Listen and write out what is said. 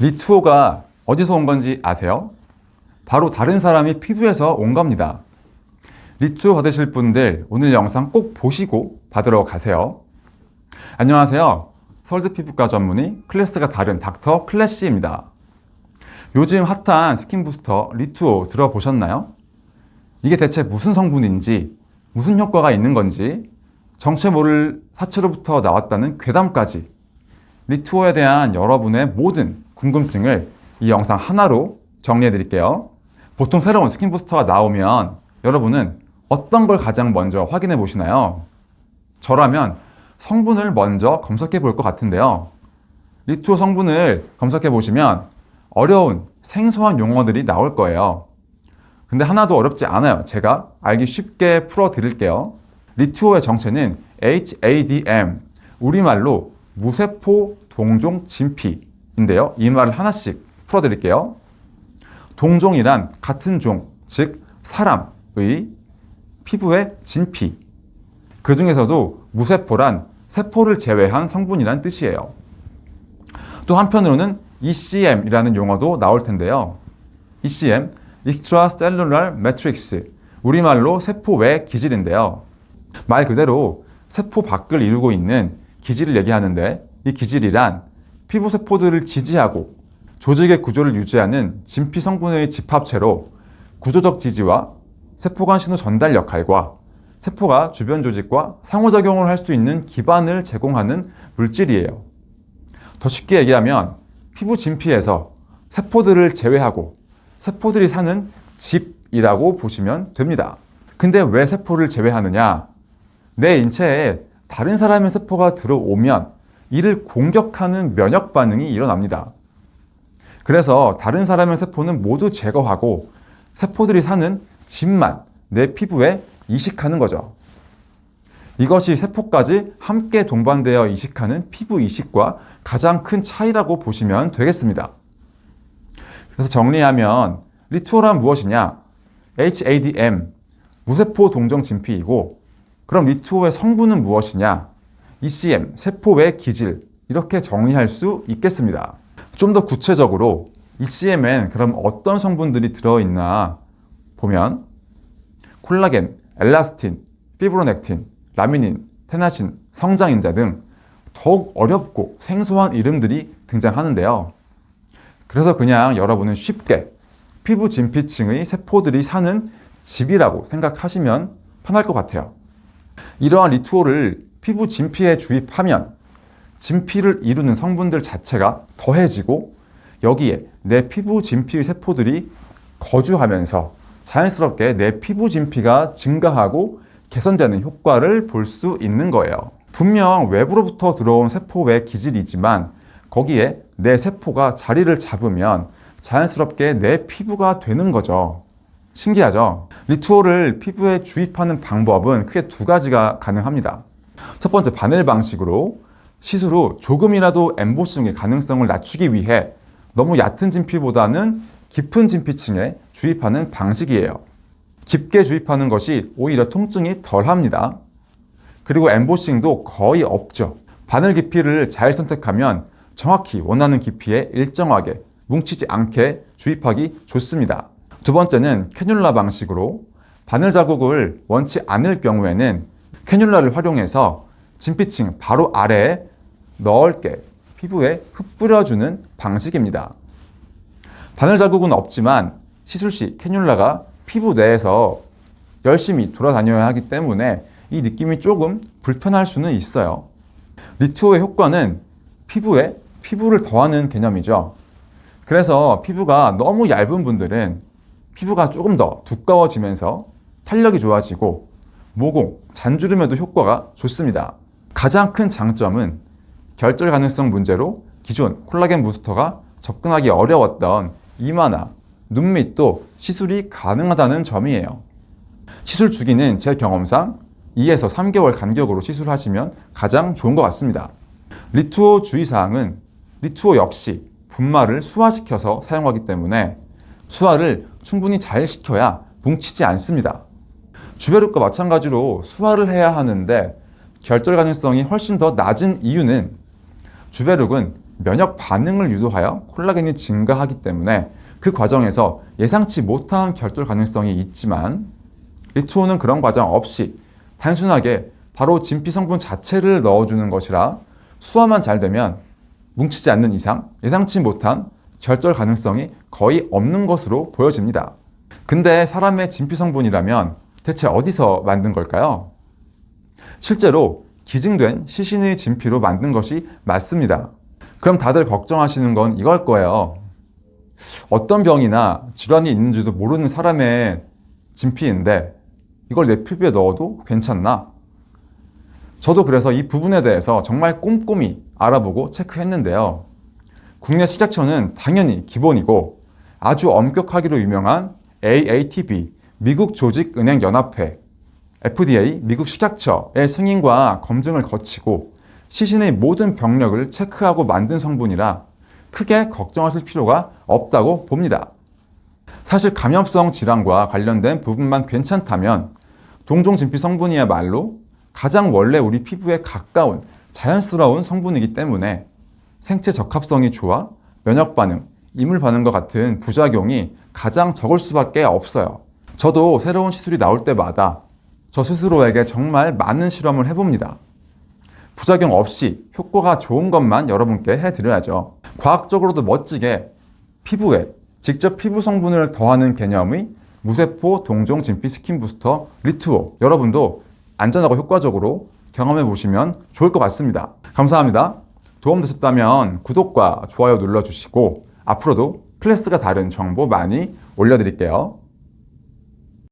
리투오가 어디서 온 건지 아세요? 바로 다른 사람이 피부에서 온 겁니다. 리투오 받으실 분들 오늘 영상 꼭 보시고 받으러 가세요. 안녕하세요. 서울대 피부과 전문의 클래스가 다른 닥터 클래시입니다. 요즘 핫한 스킨 부스터 리투오 들어보셨나요? 이게 대체 무슨 성분인지, 무슨 효과가 있는 건지, 정체 모를 사체로부터 나왔다는 괴담까지 리투어에 대한 여러분의 모든 궁금증을 이 영상 하나로 정리해 드릴게요. 보통 새로운 스킨 부스터가 나오면 여러분은 어떤 걸 가장 먼저 확인해 보시나요? 저라면 성분을 먼저 검색해 볼 것 같은데요. 리투어 성분을 검색해 보시면 어려운 생소한 용어들이 나올 거예요. 근데 하나도 어렵지 않아요. 제가 알기 쉽게 풀어 드릴게요. 리투어의 정체는 HADM, 우리말로 무세포 동종 진피인데요. 이 말을 하나씩 풀어 드릴게요. 동종이란 같은 종, 즉 사람의 피부의 진피. 그 중에서도 무세포란 세포를 제외한 성분이란 뜻이에요. 또 한편으로는 ECM이라는 용어도 나올 텐데요. ECM, Extracellular Matrix, 우리말로 세포 외 기질인데요. 말 그대로 세포 밖을 이루고 있는 기질을 얘기하는데 이 기질이란 피부 세포들을 지지하고 조직의 구조를 유지하는 진피 성분의 집합체로 구조적 지지와 세포 간 신호 전달 역할과 세포가 주변 조직과 상호작용을 할 수 있는 기반을 제공하는 물질이에요. 더 쉽게 얘기하면 피부 진피에서 세포들을 제외하고 세포들이 사는 집이라고 보시면 됩니다. 근데 왜 세포를 제외하느냐? 내 인체에 다른 사람의 세포가 들어오면 이를 공격하는 면역 반응이 일어납니다. 그래서 다른 사람의 세포는 모두 제거하고 세포들이 사는 집만 내 피부에 이식하는 거죠. 이것이 세포까지 함께 동반되어 이식하는 피부 이식과 가장 큰 차이라고 보시면 되겠습니다. 그래서 정리하면 리투어란 무엇이냐? HADM, 무세포 동정 진피이고 그럼 리투어의 성분은 무엇이냐? ECM, 세포 외 기질 이렇게 정리할 수 있겠습니다. 좀 더 구체적으로 ECM엔 그럼 어떤 성분들이 들어있나 보면 콜라겐, 엘라스틴, 피브로넥틴, 라미닌, 테나신, 성장인자 등 더욱 어렵고 생소한 이름들이 등장하는데요. 그래서 그냥 여러분은 쉽게 피부 진피층의 세포들이 사는 집이라고 생각하시면 편할 것 같아요. 이러한 리투어를 피부 진피에 주입하면 진피를 이루는 성분들 자체가 더해지고 여기에 내 피부 진피의 세포들이 거주하면서 자연스럽게 내 피부 진피가 증가하고 개선되는 효과를 볼 수 있는 거예요. 분명 외부로부터 들어온 세포 외 기질이지만 거기에 내 세포가 자리를 잡으면 자연스럽게 내 피부가 되는 거죠. 신기하죠? 리투어를 피부에 주입하는 방법은 크게 두 가지가 가능합니다. 첫 번째 바늘 방식으로 시술 후 조금이라도 엠보싱의 가능성을 낮추기 위해 너무 얕은 진피보다는 깊은 진피층에 주입하는 방식이에요. 깊게 주입하는 것이 오히려 통증이 덜 합니다. 그리고 엠보싱도 거의 없죠. 바늘 깊이를 잘 선택하면 정확히 원하는 깊이에 일정하게 뭉치지 않게 주입하기 좋습니다. 두 번째는 캐뉼라 방식으로 바늘 자국을 원치 않을 경우에는 캐뉼라를 활용해서 진피층 바로 아래에 넓게 피부에 흩뿌려주는 방식입니다. 바늘 자국은 없지만 시술 시 캐뉼라가 피부 내에서 열심히 돌아다녀야 하기 때문에 이 느낌이 조금 불편할 수는 있어요. 리투어의 효과는 피부에 피부를 더하는 개념이죠. 그래서 피부가 너무 얇은 분들은 피부가 조금 더 두꺼워지면서 탄력이 좋아지고 모공, 잔주름에도 효과가 좋습니다. 가장 큰 장점은 결절 가능성 문제로 기존 콜라겐 부스터가 접근하기 어려웠던 이마나 눈 밑도 시술이 가능하다는 점이에요. 시술 주기는 제 경험상 2에서 3개월 간격으로 시술하시면 가장 좋은 것 같습니다. 리투어 주의사항은 리투어 역시 분말을 수화시켜서 사용하기 때문에 수화를 충분히 잘 시켜야 뭉치지 않습니다. 주베룩과 마찬가지로 수화를 해야 하는데 결절 가능성이 훨씬 더 낮은 이유는 주베룩은 면역 반응을 유도하여 콜라겐이 증가하기 때문에 그 과정에서 예상치 못한 결돌 가능성이 있지만 리투오는 그런 과정 없이 단순하게 바로 진피 성분 자체를 넣어주는 것이라 수화만 잘 되면 뭉치지 않는 이상 예상치 못한 결절 가능성이 거의 없는 것으로 보여집니다. 근데 사람의 진피 성분이라면 대체 어디서 만든 걸까요? 실제로 기증된 시신의 진피로 만든 것이 맞습니다. 그럼 다들 걱정하시는 건 이걸 거예요. 어떤 병이나 질환이 있는지도 모르는 사람의 진피인데 이걸 내 피부에 넣어도 괜찮나? 저도 그래서 이 부분에 대해서 정말 꼼꼼히 알아보고 체크했는데요. 국내 식약처는 당연히 기본이고 아주 엄격하기로 유명한 AATB, 미국 조직은행연합회, FDA, 미국 식약처의 승인과 검증을 거치고 시신의 모든 병력을 체크하고 만든 성분이라 크게 걱정하실 필요가 없다고 봅니다. 사실 감염성 질환과 관련된 부분만 괜찮다면 동종 진피 성분이야말로 가장 원래 우리 피부에 가까운 자연스러운 성분이기 때문에 생체 적합성이 좋아 면역 반응, 이물 반응과 같은 부작용이 가장 적을 수밖에 없어요. 저도 새로운 시술이 나올 때마다 저 스스로에게 정말 많은 실험을 해봅니다. 부작용 없이 효과가 좋은 것만 여러분께 해드려야죠. 과학적으로도 멋지게 피부에 직접 피부 성분을 더하는 개념의 무세포 동종 진피 스킨 부스터 리투오 여러분도 안전하고 효과적으로 경험해 보시면 좋을 것 같습니다. 감사합니다. 도움되셨다면 구독과 좋아요 눌러주시고 앞으로도 클래스가 다른 정보 많이 올려드릴게요.